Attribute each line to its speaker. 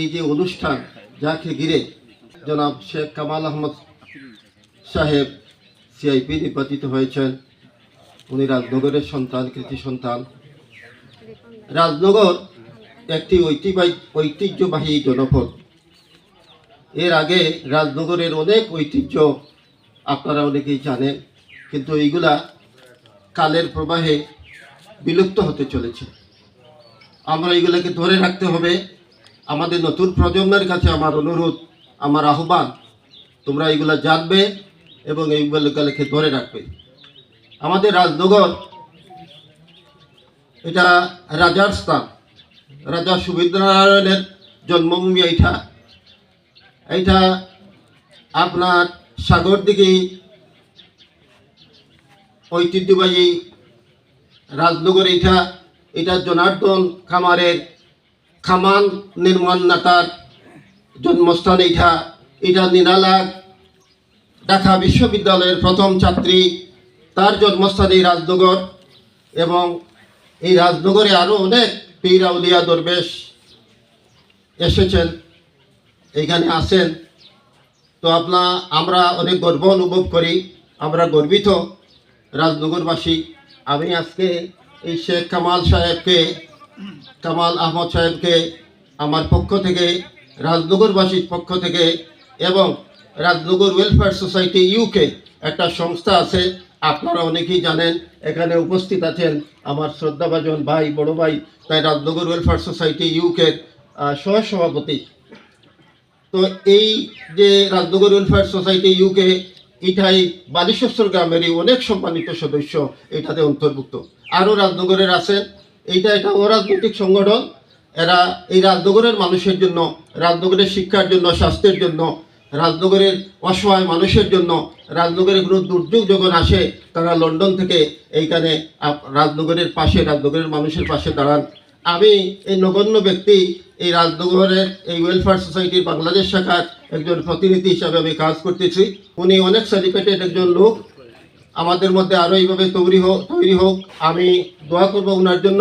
Speaker 1: এই যে অনুষ্ঠান যাকে ঘিরে জনাব শেখ কামাল আহমদ সাহেব সিআইপি নির্বাচিত হয়েছেন। উনি রাজনগরের সন্তান, কৃতি সন্তান। রাজনগর একটি ঐতিহ্যবাহী ঐতিহ্যবাহী জনপদ। এর আগে রাজনগরের অনেক ঐতিহ্য আপনারা অনেকেই জানেন, কিন্তু এইগুলা কালের প্রবাহে বিলুপ্ত হতে চলেছে। আমরা এইগুলোকে ধরে রাখতে হবে। আমাদের নতুন প্রজন্মের কাছে আমার অনুরোধ, আমার আহ্বান, তোমরা এইগুলা জানবে এবং এইগুলোকে ধরে রাখবে। আমাদের রাজনগর, এটা রাজার স্থান, রাজা সুবিদ্রানারায়ণের জন্মভূমি এইটা। এইটা আপনার সাগর দিকে ঐতিহ্যবাহী রাজনগর এইটা, এটা জনার্দন খামারের খামান নির্মাণদাতার জন্মস্থান এইটা এটা নিনালাগ ঢাকা বিশ্ববিদ্যালয়ের প্রথম ছাত্রী। তার জন্মস্থান এই রাজনগর এবং এই রাজনগরে আরও অনেক পীর আউলিয়া দরবেশ এসেছেন, এইখানে আসেন তো আপনার আমরা অনেক গর্ব অনুভব করি। আমরা গর্বিত রাজনগরবাসী। আমি আজকে এই শেখ কামাল সাহেবকে কামাল আহমদ সাহেবকে আমার পক্ষ থেকে, রাজনগরবাসীর পক্ষ থেকে এবং রাজনগর ওয়েলফেয়ার সোসাইটি ইউকে একটা সংস্থা আছে। আপনারা অনেকেই জানেন, এখানে উপস্থিত আছেন আমার শ্রদ্ধাভাজন ভাই, বড় ভাই, তাই রাজনগর ওয়েলফেয়ার সোসাইটি ইউকের সহ সভাপতি তো এই যে রাজনগর ওয়েলফেয়ার সোসাইটি ইউকে এটাই বালিশ্বর গ্রামেরই অনেক সম্মানিত সদস্য এটাতে অন্তর্ভুক্ত। আরও রাজনগরের আছেন এইটা একটা অরাজনৈতিক সংগঠন। এরা এই রাজনগরের মানুষের জন্য, রাজনগরের শিক্ষার জন্য, স্বাস্থ্যের জন্য, রাজনগরের অসহায় মানুষের জন্য রাজনগরে কোনো দুর্যোগ যখন আসে, তারা লন্ডন থেকে এইখানে রাজনগরের পাশে, রাজনগরের মানুষের পাশে দাঁড়ান। আমি এই নগণ্য ব্যক্তি, এই রাজনগরের এই ওয়েলফেয়ার সোসাইটির বাংলাদেশ শাখার একজন প্রতিনিধি হিসাবে আমি কাজ করতেছি। উনি অনেক সার্টিফিকেটেড একজন লোক। আমাদের মধ্যে আরও এইভাবে তৈরি হোক তৈরি হোক আমি দোয়া করব ওনার জন্য।